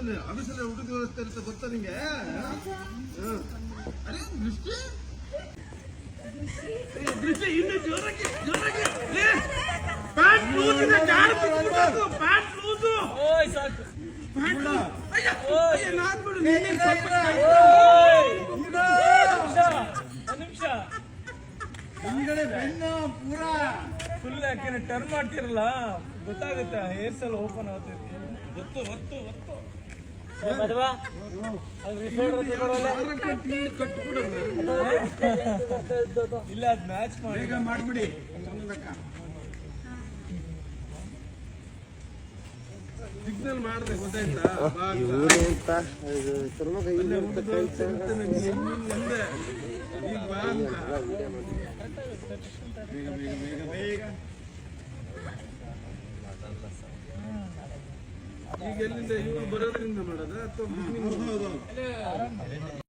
ಆಫೀಸಲ್ಲಿ ಆಫೀಸಲ್ಲಿ ಊಟದ ವ್ಯವಸ್ಥೆ ಇರುತ್ತೆ ಗೊತ್ತಾ ನಿಂಗೆ. ಅರೆ ದೃಷ್ಟಿ? ದೃಷ್ಟಿ ಇನ್ನು ಜೋರಾಗಿ ಜೋರಾಗಿ. ಲೇ, ಪ್ಯಾಂಟ್ ಲೂಸ್ ಇದೆ ಜಾರು ಬಿಟ್ಬಿಡ್ಬೇಕು, ಪ್ಯಾಂಟ್ ಲೂಸು ಓಯ್ ಸಾಕು. ಪ್ಯಾಂಟ್. ಅಯ್ಯ, ಓಯ್. ಅಯ್ಯ, ಬಿಡು ನೀನು ಸ್ವಲ್ಪ ನಿಮಿಷ ನಿಮಿಷ. ಹಿಂದ್ಗಡೆ ಬೆನ್ನು ಪೂರಾ. ಫುಲ್ ಯಾಕೆ ಟರ್ನ್ ಮಾಡ್ತಿರಲ್ಲ? ಗೊತ್ತಾಗುತ್ತೆ ಹೇರ್ಸ್ ಸೆಲ್ ಓಪನ್ ಆಗ್ತೈತಿ ಗೊತ್ತು ಒತ್ತು ಒತ್ತು ಇಲ್ಲ ಅದ್ ಮ್ಯಾಚ್ ಮಾಡಿ. ಮಾಡ್ಬಿಡಿ. ಸಿಗ್ನಲ್ ಮಾಡಿದೆ ಗೊತ್ತಾಯ್ತಾ? ಬಾ ಅಂತ. ಮುಂದೆ. ಈಗ ಎಲ್ಲಿಂದ ಇವರು ಬರೋದ್ರಿಂದ ಮಾಡೋದ ಅಥವಾ